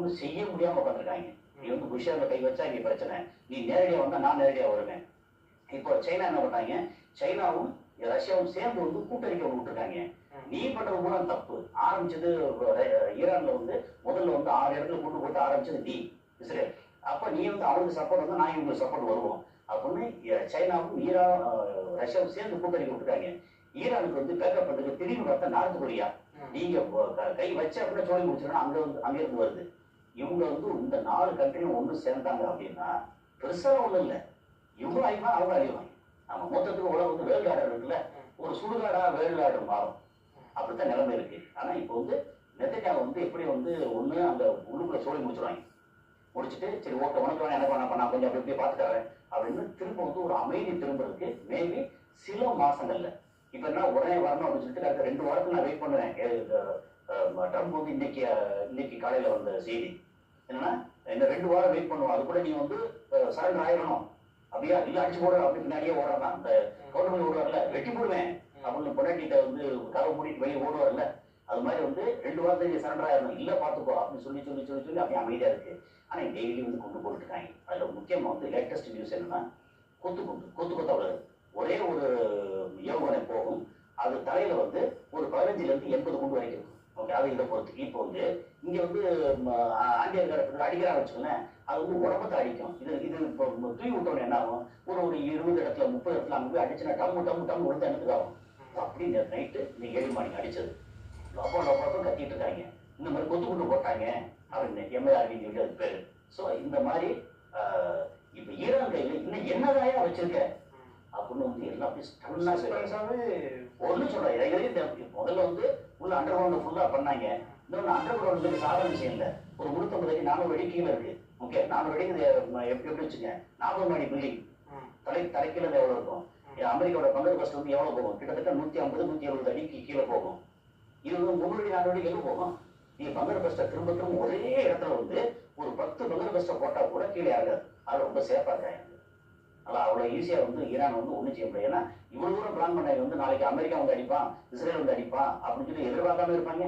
ஒண்ணும் செய்ய முடியாம உட்காந்துருக்காங்க நீ வந்து புஷார்ல கை வச்சா இங்க பிரச்சனை. நீ நேரடியா வந்தா நான் நேரடியா வருவேன். இப்போ சைனா என்ன பண்ணாங்க சைனாவும் ரஷ்யாவும் சேர்ந்து வந்து கூட்டறிக்கை விட்டுருக்காங்க. நீ பண்றது கூட தப்பு. ஆரம்பிச்சது ஈரான்ல வந்து முதல்ல வந்து ஆறு இடத்துல கூட்டு போட்டு ஆரம்பிச்சது நீ. இஸ்ரேல் அப்ப நீ வந்து அவனுக்கு சப்போர்ட் வந்து நான் இவங்களுக்கு சப்போர்ட் வருவோம். அப்படின்னு சைனாவும் ஈரான் ரஷ்யாவும் சேர்ந்து கூட்டறிக்கை விட்டுருக்காங்க. ஈரானுக்கு வந்து பேக்கப் பண்றதுக்கு திடீர்னு பார்த்தா நார்த் கொரியா. நீங்க க- வச்ச அப்படின்னா சோழி முடிச்சிடணும். அங்க வந்து அங்க இருந்து வருது. இவங்க வந்து இந்த நாலு கண்ட்ரியும் ஒண்ணு சேர்ந்தாங்க அப்படின்னா பெருசா ஒன்றும் இல்ல. இவங்க அழிவாங்க அவங்க அழிவாங்க நம்ம மொத்தத்துக்கு உலகம் வந்து வேல்காடு இருக்குல்ல. ஒரு சுடுகாடா வேல்காடு மாறும். அப்படித்தான் நிலைமை இருக்கு. ஆனா இப்போ வந்து நெத்தனியா வந்து எப்படி வந்து ஒண்ணு அந்த உள்ளுக்குள்ள சோழி முடிச்சிடுவாங்க முடிச்சுட்டு சரி ஓகே உனக்கு வேணா எனக்கு பண்ண நான் கொஞ்சம் அப்படி இப்படி பார்த்துக்கறேன் அப்படின்னு திரும்ப வந்து ஒரு அமைதி திரும்ப இருக்கு மேபி சில மாசங்கள்ல இப்ப என்ன உடனே வரணும் அப்படின்னு சொல்லிட்டு ரெண்டு வாரத்துக்கு நான் வெயிட் பண்ணுவேன். ஏ- ட்ரம்ப் வந்து இன்னைக்கு இன்னைக்கு காலையில வந்த செய்தி. என்னன்னா இந்த ரெண்டு வாரம் வெயிட் பண்ணுவோம். அது கூட நீ வந்து சரண்டர் ஆயிடணும் அப்படியா? இல்ல அடிச்சு போடுற அப்படி பின்னாடியே ஓடுறான் அந்த கவர்மெண்ட் ஓடுவார்ல வெட்டி போடுவேன். அப்படின்னு பொண்டாட்டிட்ட வந்து கதவை மூடிட்டு வெளியே ஓடுவார்ல. அது மாதிரி வந்து ரெண்டு வாரத்துக்கு சரண்டர் ஆயிடணும் இல்ல பாத்துக்கோ அப்படின்னு சொல்லி சொல்லி சொல்லி சொல்லி அப்படியே அமைதியா இருக்கு. ஆனா டெய்லி வந்து கொண்டு போட்டுருக்காங்க அதுல முக்கியமா வந்து லேட்டஸ்ட் நியூஸ் என்னன்னா கொத்து கொத்து கொத்து கொத்தா விழுது ஒரே ஒரு அது வந்து ஒரு பதினஞ்சுல இருந்து எண்பது குண்டு வரைக்கும் ஓகே இதை பொறுத்து. இப்போ வந்து இங்க வந்து ஆண்டியர் கடத்துக்கு அடிக்கிறாங்க வச்சுக்கோங்களேன் அது வந்து உடம்பத்தை அடிக்கும். இது இது இப்போ தூய் விட்டோன்னு என்ன ஆகும்? ஒரு ஒரு இருபது இடத்துல முப்பது இடத்துல அங்க போய் அடிச்சுன்னா டம்மு டம்மு டம்மு விழுந்து எனக்கு ஆகும் அப்படி இந்த நைட்டு இந்த ஏழு மணிக்கு அடிச்சது. லப்போ லப்போ கத்திட்டு இருக்காங்க. இந்த மாதிரி கொத்து குண்டு போட்டாங்க அப்படின்னு எம்ஏஆர்வின்னு சொல்லி அது பேரு. ஸோ இந்த மாதிரி இப்போ ஈரான் கையில் இன்னும் என்னதாயா வச்சிருக்க? அப்படின்னு வந்து எல்லாம் ஒன்றும் சொல்ல இதை இதை இந்த முதல்ல வந்து உள்ள அண்டர் கிரவுண்ட் ஃபுல்லா பண்ணாங்க. இன்னொன்று அண்டர் கிரவுண்ட் சாதாரண விஷயம் இல்லை ஒரு முன்னூத்தம்பது அடி நானூறு அடி கீழே இருக்கு. ஓகே நானூறு ம, எப்படி எப்படி வச்சுங்க நாற்பது மாடி பில்டிங் தலை தலைக்கீழ எவ்வளவு இருக்கும்? அமெரிக்காவோட பங்கர் பஸ்ட் வந்து எவ்வளவு போகும்? கிட்டத்தட்ட நூத்தி ஐம்பது நூத்தி எழுபது அடிக்கு கீழே போகும். இது வந்து முன்னூறு அடி நானூறு அடி எங்க போகும்? நீங்க பங்கர் பஸ்ட்டை திரும்ப திரும்ப ஒரே இடத்துல வந்து ஒரு பத்து பங்கர் பஸ்ட்டை போட்டா கூட கீழே ஆகாது அது ரொம்ப சேஃபா இருக்காங்க ஆனால் அவ்வளோ ஈஸியாக வந்து ஈரான் வந்து ஒன்றும் செய்ய முடியும் ஏன்னா இவ்வளோ தூரம் பிளான் பண்ணாங்க வந்து நாளைக்கு அமெரிக்கா வந்து அடிப்பான் இஸ்ரேல் வந்து அடிப்பான் அப்படின்னு சொல்லி எதிர்பார்க்காம இருப்பாங்க